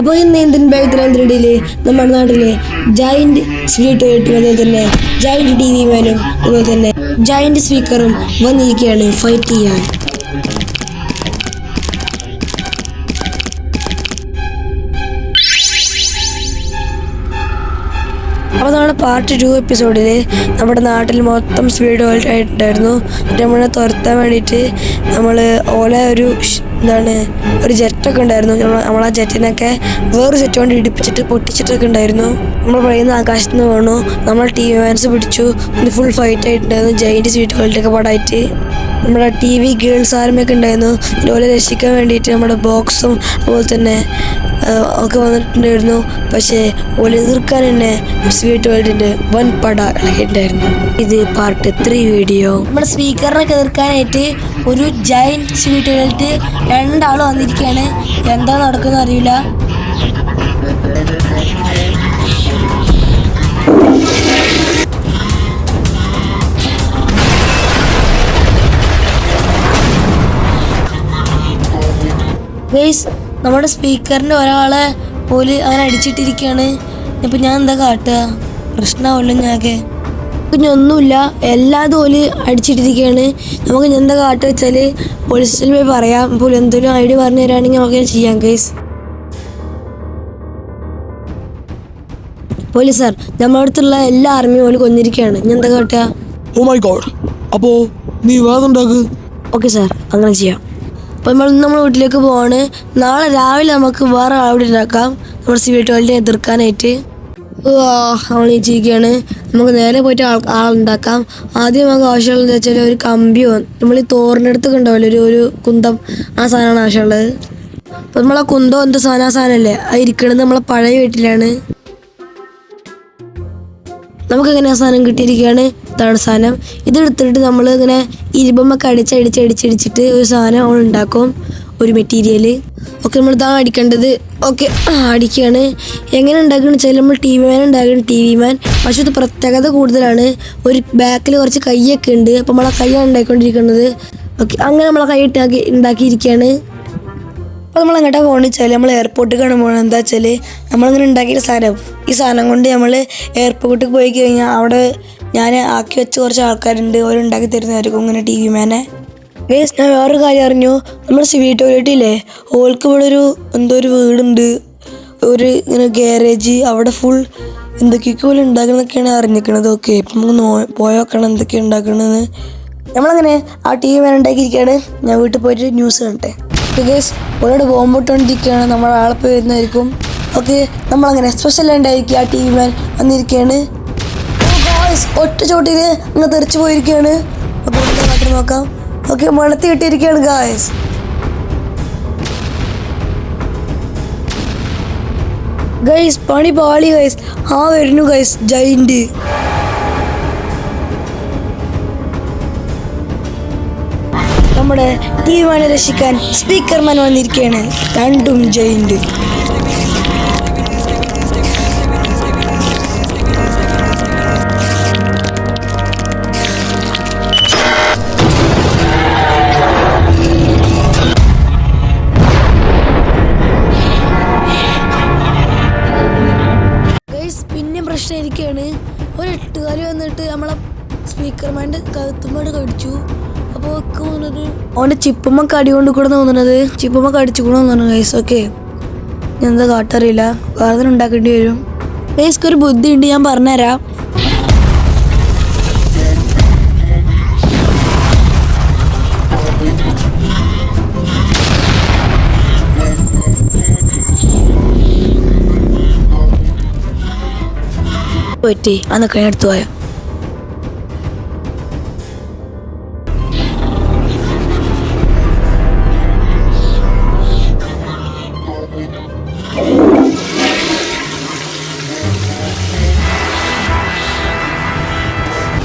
അപ്പോൾ ഇന്ന് ഇന്ത്യൻ ബാക്ക്ഗ്രൗണ്ടിൽ നമ്മുടെ നാട്ടിലെ ജൈന്റ് സ്വീറ്റ് ടോയ്ലറ്റും അതുപോലെ തന്നെ ജൈന്റ് ടി വി മാനും അതുപോലെ തന്നെ ജൈന്റ് സ്പീക്കറും വന്നിരിക്കുകയാണ് ഫൈറ്റ് ചെയ്യാൻ. അപ്പോൾ നമ്മുടെ പാർട്ട് ടു എപ്പിസോഡിൽ നമ്മുടെ നാട്ടിൽ മൊത്തം സ്പീഡ് ഓൾട്ടായിട്ടുണ്ടായിരുന്നു നമ്മളെ തുരത്താൻ വേണ്ടിയിട്ട് നമ്മൾ ഓല ഒരു എന്താണ് ഒരു ജെറ്റൊക്കെ ഉണ്ടായിരുന്നു. നമ്മൾ നമ്മൾ ആ ജെറ്റിനൊക്കെ വേറൊരു സെറ്റ് കൊണ്ട് ഇടിപ്പിച്ചിട്ട് പൊട്ടിച്ചിട്ടൊക്കെ ഉണ്ടായിരുന്നു. നമ്മൾ പറയുന്ന ആകാശത്ത് നിന്ന് വീണു. നമ്മൾ ടി വി മാൻസ് പിടിച്ചു. ഇത് ഫുൾ ഫൈറ്റ് ആയിട്ടുണ്ടായിരുന്നു. ജയിന്റ് സ്വീറ്റ് വേൾഡൊക്കെ പാടായിട്ട്. നമ്മുടെ ടി വി ഗേൾസ് ആർമിയൊക്കെ ഉണ്ടായിരുന്നു. ഇതുപോലെ രക്ഷിക്കാൻ വേണ്ടിയിട്ട് നമ്മുടെ ബോക്സും അതുപോലെ തന്നെ ഒക്കെ വന്നിട്ടുണ്ടായിരുന്നു. പക്ഷേ ഓൽ എതിർക്കാൻ തന്നെ സ്വീറ്റ് വേൾഡിന്റെ വൻ പട ഉണ്ടായിരുന്നു. ഇത് പാർട്ട് ത്രീ വീഡിയോ നമ്മുടെ സ്പീക്കറിനൊക്കെ എതിർക്കാനായിട്ട് ഒരു സ്വീറ്റ് വേൾഡ് രണ്ടാൾ വന്നിരിക്കുകയാണ് എന്താ നടക്കുന്ന അറിയില്ല. നമ്മുടെ സ്പീക്കറിന്റെ ഒരാളെ പോലും അങ്ങനെ അടിച്ചിട്ടിരിക്കുകയാണ് ഇപ്പം ഞാൻ എന്താ കാട്ടുക? പ്രശ്നമാവല്ലോ ഞാക്കെ ഇനി ഒന്നുമില്ല എല്ലാതും ഓൽ അടിച്ചിട്ടിരിക്കുകയാണ് നമുക്ക് ഇനി എന്താ കാട്ടുക വെച്ചാൽ പോലീസിൽ പോയി പറയാം. പോലും എന്തെങ്കിലും ഐഡിയ പറഞ്ഞു തരാണെങ്കിൽ നമുക്ക് ചെയ്യാം കേസ് പോലീസ് സാർ നമ്മുടെ അടുത്തുള്ള എല്ലാ ആർമി പോലും കൊന്നിരിക്കുകയാണ് ഞാൻ എന്താ കാട്ടുക? ഓ മൈ ഗോഡ് അപ്പോ നീ വേറെ ഉണ്ടാക്ക് ഓക്കെ സാർ അങ്ങനെ ചെയ്യാം. അപ്പോൾ നമ്മൾ നമ്മുടെ വീട്ടിലേക്ക് പോവാണ്. നാളെ രാവിലെ നമുക്ക് വേറെ ആളോട് ഉണ്ടാക്കാം. നമ്മുടെ സിവിൽ വേൾഡിനെ എതിർക്കാനായിട്ട്. നമ്മൾ ജീവിക്കുകയാണ് നമുക്ക് നേരെ പോയിട്ട് ആൾ ആളുണ്ടാക്കാം. ആദ്യം നമുക്ക് ആവശ്യമുള്ളത് വെച്ചാൽ ഒരു കമ്പിയോ നമ്മൾ ഈ അടുത്ത് ഉണ്ടാവില്ല? ഒരു ഒരു കുന്തം. ആ സാധനമാണ് ആവശ്യമുള്ളത്. അപ്പോൾ നമ്മളെ കുന്തോ എന്ത് സാധനം ആ സാധനമല്ലേ? അത് ഇരിക്കണത് നമ്മളെ പഴയ വീട്ടിലാണ്. നമുക്ക് ഇങ്ങനെ ആ സാധനം കിട്ടിയിരിക്കുകയാണ് ഇതാണ് സാധനം. ഇതെടുത്തിട്ട് നമ്മൾ ഇങ്ങനെ ഇരുമ്പൊക്കെ അടിച്ച് അടിച്ച് ഒരു സാധനം അവൾ ഉണ്ടാക്കും ഒരു മെറ്റീരിയൽ ഓക്കെ നമ്മൾ ഇതാ അടിക്കേണ്ടത്. ഓക്കെ അടിക്കുകയാണ് എങ്ങനെ ഉണ്ടാക്കുന്നത് വെച്ചാൽ നമ്മൾ ടി വി മാൻ ഉണ്ടാക്കുന്നത് ടി വി മാൻ പക്ഷെ ഇത് പ്രത്യേകത കൂടുതലാണ്. ഒരു ബാക്കിൽ കുറച്ച് കൈയൊക്കെ ഉണ്ട്. അപ്പോൾ നമ്മളെ കൈയാണ് ഉണ്ടാക്കിക്കൊണ്ടിരിക്കുന്നത് ഓക്കെ അങ്ങനെ നമ്മളെ കൈ ഇട്ടാക്കി ഉണ്ടാക്കിയിരിക്കുകയാണ്. അപ്പോൾ നമ്മൾ എങ്ങോട്ടാ പോകണമെന്ന് വെച്ചാൽ നമ്മൾ എയർപോർട്ടിലേക്കാണ് പോകുന്നത് എന്താ വെച്ചാൽ നമ്മളിങ്ങനെ ഉണ്ടാക്കിയ സാധനം. ഈ സാധനം കൊണ്ട് നമ്മൾ എയർപോർട്ടിൽ പോയി കഴിഞ്ഞാൽ അവിടെ ഞാൻ ആക്കി വെച്ച കുറച്ച് ആൾക്കാരുണ്ട്. അവർ ഉണ്ടാക്കി തരുന്നതായിരിക്കും ഇങ്ങനെ ടി വി മേനെ ഗേസ് ഞാൻ വേറൊരു കാര്യം അറിഞ്ഞു. നമ്മുടെ സിവി ടോയ്ലറ്റില്ലേ ഓൾക്ക് ഇവിടെ ഒരു എന്തോ ഒരു വീടുണ്ട്. ഒരു ഇങ്ങനെ ഗ്യാരേജ് അവിടെ ഫുൾ എന്തൊക്കെയൊക്കെ പോലെ ഉണ്ടാക്കണമെന്നൊക്കെയാണ് അറിഞ്ഞിരിക്കണത്. ഓക്കെ ഇപ്പം നമുക്ക് നോ പോയി നോക്കണം എന്തൊക്കെയാണ് ഉണ്ടാക്കണമെന്ന് നമ്മളങ്ങനെ ആ ടി വി മേൻ ഉണ്ടാക്കിയിരിക്കുകയാണ് ഞാൻ വീട്ടിൽ പോയിട്ട് ന്യൂസ് കണ്ടേ ഗേസ് ഒരാട് ബോംബിട്ടുകൊണ്ടിരിക്കുകയാണ് നമ്മൾ ആളെ പോയി വരുന്നതായിരിക്കും. ഓക്കെ നമ്മളങ്ങനെ സ്പെഷ്യൽ ഉണ്ടായിരിക്കും ആ ടി വി മാൻ വന്നിരിക്കുകയാണ് ഒറ്റ ചോട്ടിന് അങ്ങ് തെറിച്ചു പോയിരിക്കുകയാണ്. അപ്പോൾ നോക്കാം. ഓക്കെ മണത്തി കിട്ടിയിരിക്കുകയാണ് ഗായസ് ഗൈസ് പണി പാളി ഗൈസ് ആ വരുന്നു ഗൈസ് ജൈന്റ് നമ്മുടെ ടി വിമാനെ രക്ഷിക്കാൻ സ്പീക്കർമാൻ വന്നിരിക്കുകയാണ്. രണ്ടും ജയിന്റ് സ്പീക്കർമാന്റെ കഴുത്തുമ്പോട് കടിച്ചു. അപ്പോൾ തോന്നുന്നത് ചിപ്പമ്മ കടി കൊണ്ട് കൂടെ തോന്നുന്നത്. ചിപ്പമ്മ കടിച്ചു കൂടെ തോന്നുന്നു ഗൈസ് ഓക്കെ. ഞാൻ എന്താ കാട്ടറിയില്ല. വേറെ ഉണ്ടാക്കേണ്ടി വരും. ഗൈസ്ക്ക് ഒരു ബുദ്ധി ഉണ്ട്. ഞാൻ പറഞ്ഞുതരാം. പറ്റി അന്നൊക്കെ എടുത്തു പോയോ?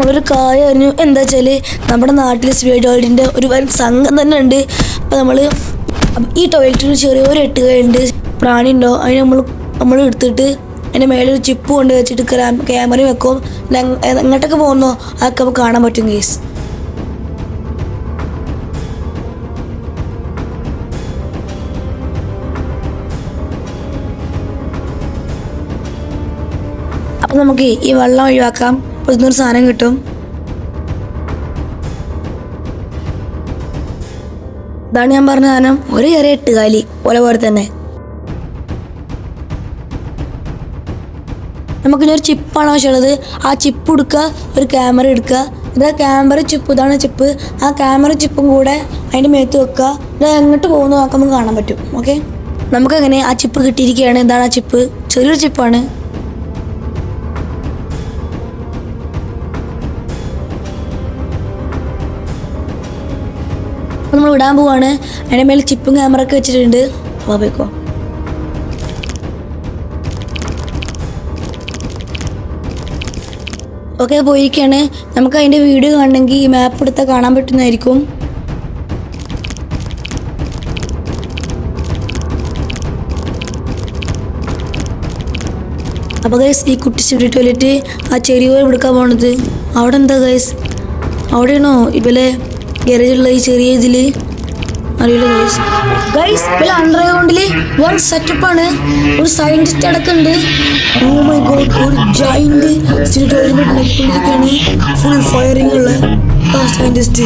ഒരു കായ അറിഞ്ഞു എന്താ വെച്ചാൽ നമ്മുടെ നാട്ടിൽ സ്വീഡ് ടോയ്ലറ്റിന്റെ ഒരു വൻ സംഘം തന്നെ ഉണ്ട്. അപ്പോൾ നമ്മൾ ഈ ടോയ്ലറ്റിന് ചെറിയൊരു എട്ടുകയുണ്ട് പ്രാണി ഉണ്ടോ? അതിന് നമ്മൾ നമ്മൾ എടുത്തിട്ട് അതിന്റെ മേലെ ഒരു ചിപ്പ് കൊണ്ട് വെച്ചിട്ട് ക്യാമറ വെക്കും. എങ്ങോട്ടൊക്കെ പോകുന്നോ? അതൊക്കെ നമുക്ക് കാണാൻ പറ്റും കേസ് നമുക്ക് ഈ വെള്ളം ഒഴിവാക്കാം. അപ്പോൾ സാധനം കിട്ടും. ഇതാണ് ഞാൻ പറഞ്ഞ സാധനം. ഒരു ചെറിയ എട്ടുകാലി പോലെ പോലെ തന്നെ. നമുക്കിനി ഒരു ചിപ്പാണ് ആവശ്യമുള്ളത്. ആ ചിപ്പ് എടുക്കുക ഒരു ക്യാമറ എടുക്കുക. ഇത് ക്യാമറ ചിപ്പ് ഇതാണ് ചിപ്പ് ആ ക്യാമറ ചിപ്പും കൂടെ അതിന്റെ മേത്ത് വെക്കുക. ഇത് എങ്ങോട്ട് പോകുന്നു നോക്കാൻ നമുക്ക് കാണാൻ പറ്റും. ഓക്കെ നമുക്കങ്ങനെ ആ ചിപ്പ് കിട്ടിയിരിക്കുകയാണ്. ഇതാണ് ആ ചിപ്പ് ചെറിയൊരു ചിപ്പാണ് വിടാൻ പോവാണ്. അതിന്റെ മേലെ ചിപ്പും ക്യാമറ ഒക്കെ വെച്ചിട്ടുണ്ട്. അപ്പോൾ പോയിക്കോ. ഓക്കെ പോയിരിക്കുകയാണ് നമുക്ക് അതിന്റെ വീഡിയോ കാണണമെങ്കിൽ ഈ മാപ്പ് എടുത്താൽ കാണാൻ പറ്റുന്നതായിരിക്കും. അപ്പോൾ ഗൈസ് ഈ കുട്ടി ചുരു ടോയ്ലറ്റ് ആ പോലെ എടുക്കാൻ പോണത്. അവിടെ എന്താ ഗൈസ് അവിടെയാണോ ഇവലെ? ഗരേജുള്ള ഈ ചെറിയ ഇതിൽ അറിയില്ല ഗൈസ് ഗൈസ് ഇവലെ അണ്ടർഗ്രൗണ്ടിൽ വൺ ആണ്. ഒരു സയന്റിസ്റ്റ് അടക്കമുണ്ട്. ഓ മൈ ഗോഡ് ഒരു ജോയിന്റ് ഉണ്ടാക്കിക്കൊണ്ടിരിക്കുകയാണ് ഫുൾ ഫയറിംഗ് ഉള്ള ആ സയന്റിസ്റ്റ്